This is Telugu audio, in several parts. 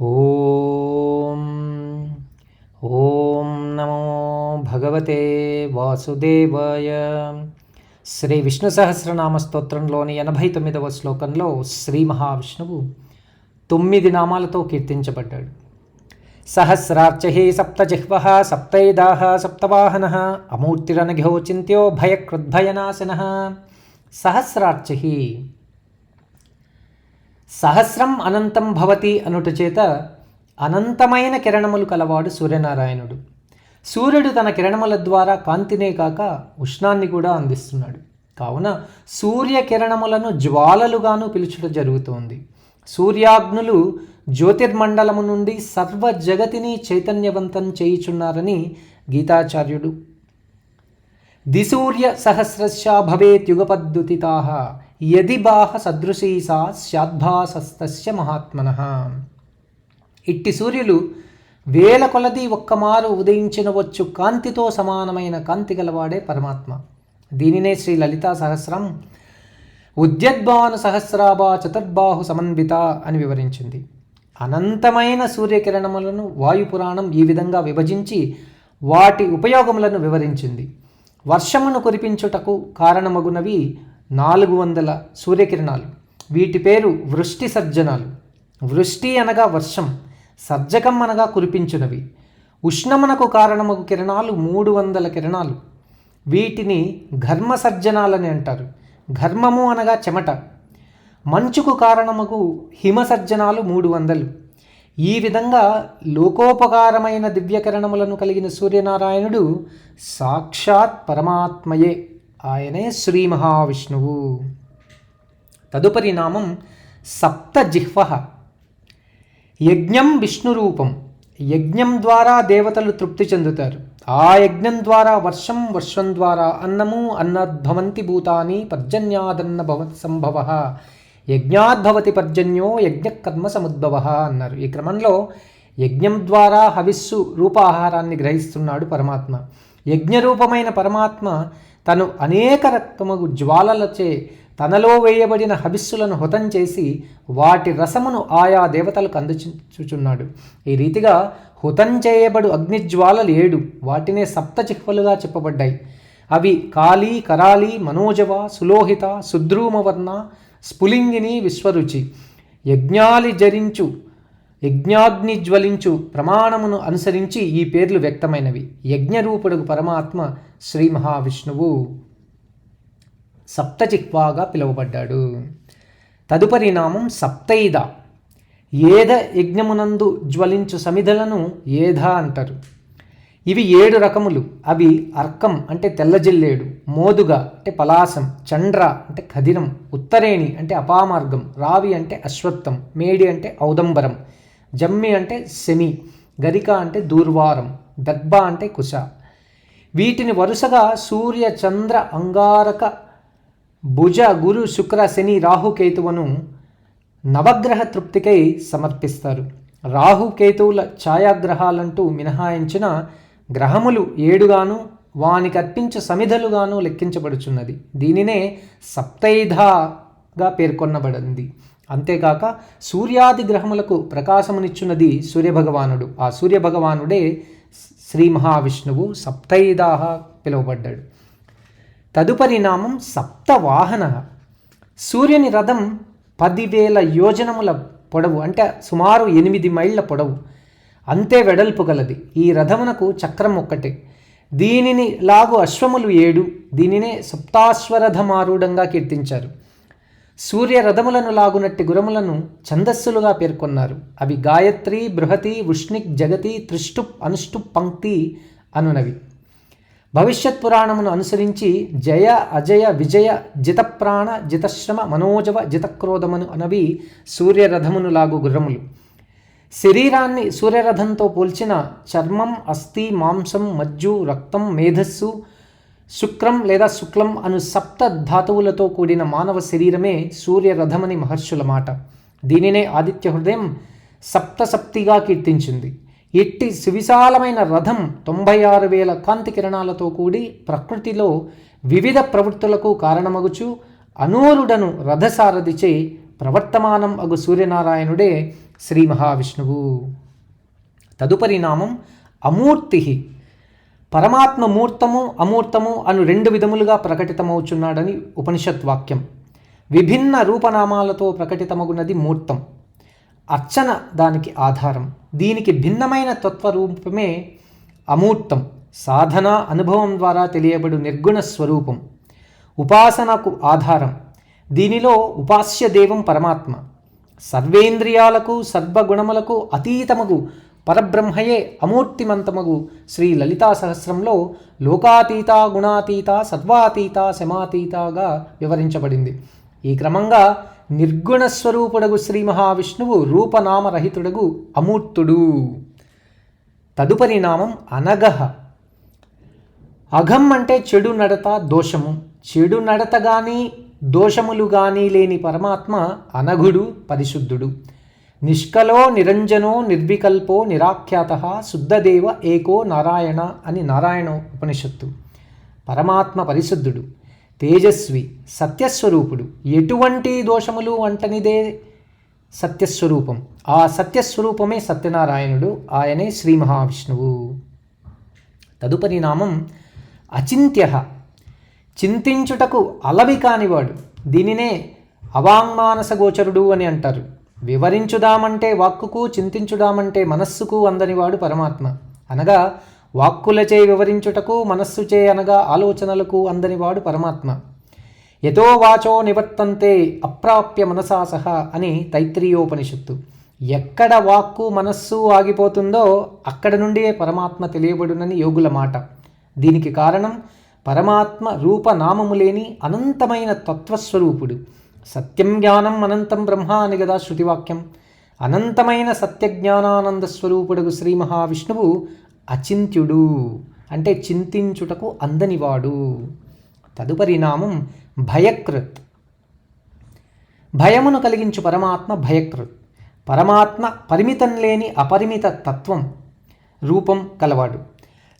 ఓం ఓం నమో భగవతే వాసుదేవాయ. శ్రీ విష్ణు సహస్రనామ స్తోత్రంలోని ఎనభై తొమ్మిదవ శ్లోకంలో శ్రీ మహావిష్ణువు తొమ్మిది నామాలతో కీర్తించబడ్డాడు. సహస్రార్చహి సప్తజిహ్వ సప్తైదాహ సప్తవాహన అమూర్తిరనఘ్యో చింత్యో భయకృద్భయనాశన సహస్రార్చహి సహస్రం అనంతం భవతి అనుట చేత అనంతమైన కిరణములు కలవాడు సూర్యనారాయణుడు. సూర్యుడు తన కిరణముల ద్వారా కాంతినే కాక ఉష్ణాన్ని కూడా అందిస్తున్నాడు. కావున సూర్య కిరణములను జ్వాలలుగాను పిలుచుట జరుగుతోంది. సూర్యాగ్నులు జ్యోతిర్మండలము నుండి సర్వ జగతిని చైతన్యవంతం చేయుచున్నారని గీతాచార్యుడు. దిసూర్య సహస్రశా భవేత్ యుగపద్ధుతితా యది బాహ సదృశీ సా మహాత్మన. ఇట్టి సూర్యులు వేల కొలది ఒక్కమారు ఉదయించినవచ్చు కాంతితో సమానమైన కాంతి గలవాడే పరమాత్మ. దీనినే శ్రీ లలితా సహస్రం ఉద్యద్భాను సహస్రాభా చతుర్బాహు సమన్విత అని వివరించింది. అనంతమైన సూర్యకిరణములను వాయుపురాణం ఈ విధంగా విభజించి వాటి ఉపయోగములను వివరించింది. వర్షమును కురిపించుటకు కారణమగునవి నాలుగు వందల సూర్యకిరణాలు. వీటి పేరు వృష్టి సర్జనాలు. వృష్టి అనగా వర్షం సర్జకం అనగా కురిపించునవి. ఉష్ణమునకు కారణమగు కిరణాలు మూడు వందల కిరణాలు. వీటిని ఘర్మ సర్జనాలని అంటారు. ఘర్మము అనగా చెమట. మంచుకు కారణమగు హిమసర్జనాలు మూడు వందలు ఈ విధంగా లోకోపకారమైన దివ్యకిరణములను కలిగిన సూర్యనారాయణుడు సాక్షాత్ పరమాత్మయే. ఆయనే శ్రీ మహావిష్ణువు తదుపరి నామం సప్తజిహ్వ. యజ్ఞం విష్ణురూపం. యజ్ఞం ద్వారా దేవతలు తృప్తి చెందుతారు. ఆ యజ్ఞం ద్వారా వర్షం వర్షం ద్వారా అన్నము అన్నద్భవంతి భూతాని పర్జన్యాదన్న భవ సంభవ. యజ్ఞాద్భవతి పర్జన్యో యజ్ఞకర్మ సముద్భవ అన్నారు. ఈ క్రమంలో యజ్ఞం ద్వారా హవిస్సు రూపాహారాన్ని గ్రహిస్తున్నాడు పరమాత్మ. యజ్ఞరూపమైన పరమాత్మ తను అనేక రక్తముగు జ్వాలలచే తనలో వేయబడిన హబిస్సులను హుతం చేసి వాటి రసమును ఆయా దేవతలకు అందుచుచున్నాడు ఈ రీతిగా హుతం చేయబడు అగ్నిజ్వాలలు ఏడు. వాటినే సప్తచిహ్వలుగా చెప్పబడ్డాయి. అవి కాళీ కరాళి మనోజవ సులోహిత సుద్రూమవర్ణ స్ఫులింగిని విశ్వరుచి. యజ్ఞాలి జరించు యజ్ఞాగ్ని జ్వలించు ప్రమాణమును అనుసరించి ఈ పేర్లు వ్యక్తమైనవి. యజ్ఞరూపుడు పరమాత్మ శ్రీ మహావిష్ణువు సప్తజిహ్వాగా పిలువబడ్డాడు. తదుపరి నామం సప్తైద. ఏద యజ్ఞమునందు జ్వలించు సమిధలను ఏధ అంటారు. ఇవి ఏడు రకములు. అవి అర్కం అంటే తెల్లజిల్లేడు మోదుగ అంటే పలాసం చండ్ర అంటే ఖదిరం ఉత్తరేణి అంటే అపామార్గం రావి అంటే అశ్వత్థం మేడి అంటే ఔదంబరం జమ్మి అంటే శని గరిక అంటే దూర్వారం దగ్బ అంటే కుశ. వీటిని వరుసగా సూర్య చంద్ర అంగారక భుజ గురు శుక్ర శని రాహుకేతువును నవగ్రహ తృప్తికై సమర్పిస్తారు. రాహుకేతువుల ఛాయాగ్రహాలంటూ మినహాయించిన గ్రహములు ఏడుగాను వానికి అర్పించు సమిధలుగాను లెక్కించబడుచున్నది. దీనినే సప్తైధగా పేర్కొనబడింది. అంతేకాక సూర్యాది గ్రహములకు ప్రకాశమునిచ్చున్నది సూర్యభగవానుడు. ఆ సూర్యభగవానుడే శ్రీ మహావిష్ణువు సప్తైదాహ పిలువబడ్డాడు. తదుపరి నామం సప్తవాహన. సూర్యుని రథం పదివేల యోజనముల పొడవు అంటే సుమారు ఎనిమిది మైళ్ళ పొడవు. అంతే వెడల్పు గలది. ఈ రథమునకు చక్రం ఒక్కటే. దీనిని లాగు అశ్వములు ఏడు. దీనినే సప్తాశ్వరథమారూఢంగా కీర్తించారు. సూర్యరథములను లాగునట్టి గురములను ఛందస్సులుగా పేర్కొన్నారు. అవి గాయత్రి బృహతి ఉష్ణిక్ జగతి త్రిష్టుప్ అనుష్టుప్ పంక్తి అనునవి. భవిష్యత్ పురాణమును అనుసరించి జయ అజయ విజయ జితప్రాణ జితశ్రమ మనోజవ జితక్రోధమును అనవి సూర్యరథమును లాగు గుర్రములు. శరీరాన్ని సూర్యరథంతో పోల్చిన చర్మం అస్థి మాంసం మజ్జు రక్తం మేధస్సు శుక్రం లేదా శుక్లం అను సప్త ధాతువులతో కూడిన మానవ శరీరమే సూర్యరథమని మహర్షుల మాట. దీనినే ఆదిత్య హృదయం సప్తసప్తిగా కీర్తించింది. ఎట్టి సువిశాలమైన రథం తొంభై ఆరు వేల కాంతి కిరణాలతో కూడి ప్రకృతిలో వివిధ ప్రవృత్తులకు కారణమగుచు అనూరుడను రథసారథిచే ప్రవర్తమానం అగు సూర్యనారాయణుడే శ్రీ మహావిష్ణువు. తదుపరి నామం అమూర్తి. పరమాత్మ మూర్తము అమూర్తము అను రెండు విధములుగా ప్రకటితమవుచున్నాడని ఉపనిషత్ వాక్యం. విభిన్న రూపనామాలతో ప్రకటితమగునది మూర్తం. అర్చన దానికి ఆధారం. దీనికి భిన్నమైన తత్వరూపమే అమూర్తం. సాధన అనుభవం ద్వారా తెలియబడు నిర్గుణ స్వరూపం. ఉపాసనకు ఆధారం. దీనిలో ఉపాస్య దేవం పరమాత్మ. సర్వేంద్రియాలకు సర్వగుణములకు అతీతమగు పరబ్రహ్మయే అమూర్తిమంతమగు. శ్రీ లలితా సహస్రంలో లోకాతీత గుణాతీత సత్వాతీత శమాతీతగా వివరించబడింది. ఈ క్రమంగా నిర్గుణ స్వరూపుడగు శ్రీ మహావిష్ణువు రూపనామరహితుడగు అమూర్తుడు. తదుపరి నామం అనగహ. అఘం అంటే చెడు నడత దోషము. చెడు నడత కానీ దోషములు కానీ లేని పరమాత్మ అనఘుడు పరిశుద్ధుడు. నిష్కలో నిరంజనో నిర్వికల్పో నిరాఖ్యాత శుద్ధదేవ ఏకో నారాయణ అని నారాయణ ఉపనిషత్తు. పరమాత్మ పరిశుద్ధుడు తేజస్వి సత్యస్వరూపుడు. ఎటువంటి దోషములు అంటనిదే సత్యస్వరూపం. ఆ సత్యస్వరూపమే సత్యనారాయణుడు. ఆయనే శ్రీ మహావిష్ణువు. తదుపరి నామం అచింత్య. చింతించుటకు అలవి కానివాడు. దీనినే అవాంగ్మానసగోచరుడు అని అంటారు. వివరించుదామంటే వాక్కుకు చింతించుదామంటే మనస్సుకు అందనివాడు పరమాత్మ. అనగా వాక్కులచే వివరించుటకు మనస్సుచే అనగా ఆలోచనలకు అందనివాడు పరమాత్మ. యతో వాచో నివర్తంతే అప్రాప్య మనసా సహ అని తైత్రీయోపనిషత్తు. ఎక్కడ వాక్కు మనస్సు ఆగిపోతుందో అక్కడ నుండే పరమాత్మ తెలియబడునని యోగుల మాట. దీనికి కారణం పరమాత్మ రూపనామము లేని అనంతమైన తత్వస్వరూపుడు. సత్యం జ్ఞానం అనంతం బ్రహ్మ అని కదా శృతివాక్యం. అనంతమైన సత్యజ్ఞానానంద స్వరూపుడగు శ్రీ మహావిష్ణువు అచింత్యుడు. అంటే చింతించుటకు అందనివాడు తదుపరి నామం భయకృత్. భయమును కలిగించు పరమాత్మ భయకృత్. పరమాత్మ పరిమితం లేని అపరిమిత తత్వం రూపం కలవాడు.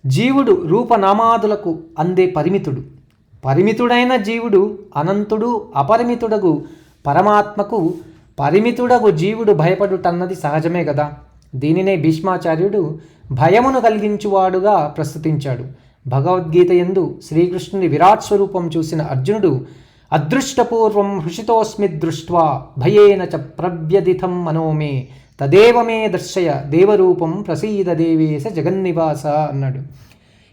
జీవుడు రూపనామాదులకు అందే పరిమితుడు. పరిమితుడైన జీవుడు అనంతుడు అపరిమితుడగు పరమాత్మకు పరిమితుడగు జీవుడు భయపడుటన్నది సహజమే కదా దీనినే భీష్మాచార్యుడు భయమును కలిగించువాడుగా ప్రస్తుతించాడు. భగవద్గీత ఎందు శ్రీకృష్ణుని విరాట్ స్వరూపం చూసిన అర్జునుడు అదృష్టపూర్వం హృషితోస్మి దృష్ట్వా భయేన చ ప్రవ్యదితం మనోమే తదేవమే దర్శయ దేవరూపం ప్రసీద దేవేశ జగన్నివాస అన్నాడు.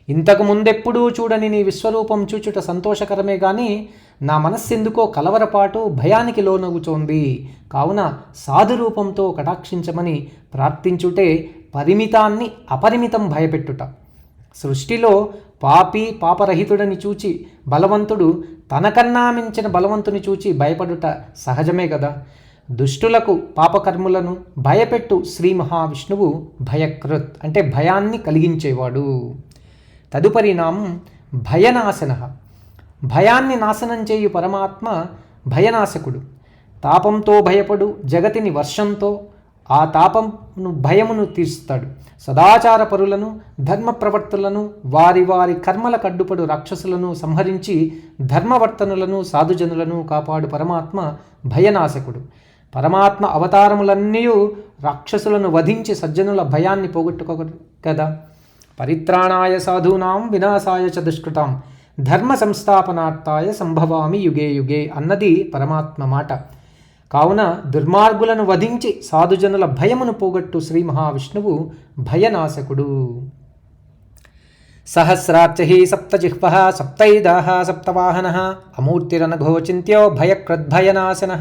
ఇంతకు ముందెప్పుడూ చూడని నీ విశ్వరూపం చూచుట సంతోషకరమే కానీ నా మనస్సెందుకో కలవరపాటు భయానికి లోనగుచోంది కావున సాధురూపంతో కటాక్షించమని ప్రార్థించుటే పరిమితాన్ని అపరిమితం భయపెట్టుట. సృష్టిలో పాపి పాపరహితుడని చూచి బలవంతుడు తనకన్నా మించిన బలవంతుని చూచి భయపడుట సహజమే కదా దుష్టులకు పాపకర్ములను భయపెట్టు శ్రీ మహావిష్ణువు భయకృత్ అంటే భయాన్ని కలిగించేవాడు. తదుపరి నామం భయనాశన. భయాన్ని నాశనం చేయు పరమాత్మ భయనాశకుడు. తాపంతో భయపడు జగతిని వర్షంతో ఆ తాపంను భయమును తీరుస్తాడు. సదాచార పరులను ధర్మ ప్రవర్తులను వారి వారి కర్మల కడ్డుపడు రాక్షసులను సంహరించి ధర్మవర్తనులను సాధుజనులను కాపాడు పరమాత్మ భయనాశకుడు. పరమాత్మ అవతారములన్నీ రాక్షసులను వధించి సజ్జనుల భయాన్ని పోగొట్టుకో కదా? పరిత్రాణాయ సాధూనాం వినాశాయ చ దుష్కృతాం. ధర్మ సంస్థాపనార్థాయ సంభవామి యుగే యుగే అన్నది పరమాత్మ మాట. కావున దుర్మార్గులను వధించి సాధుజనుల భయమును పోగొట్టు శ్రీ మహావిష్ణువు భయనాశకుడు. సహస్రార్చహి సప్తజిహ్వ సప్తైదాహ సప్తవాహన అమూర్తిరనఘోచింత్యో భయక్రద్భయనాశన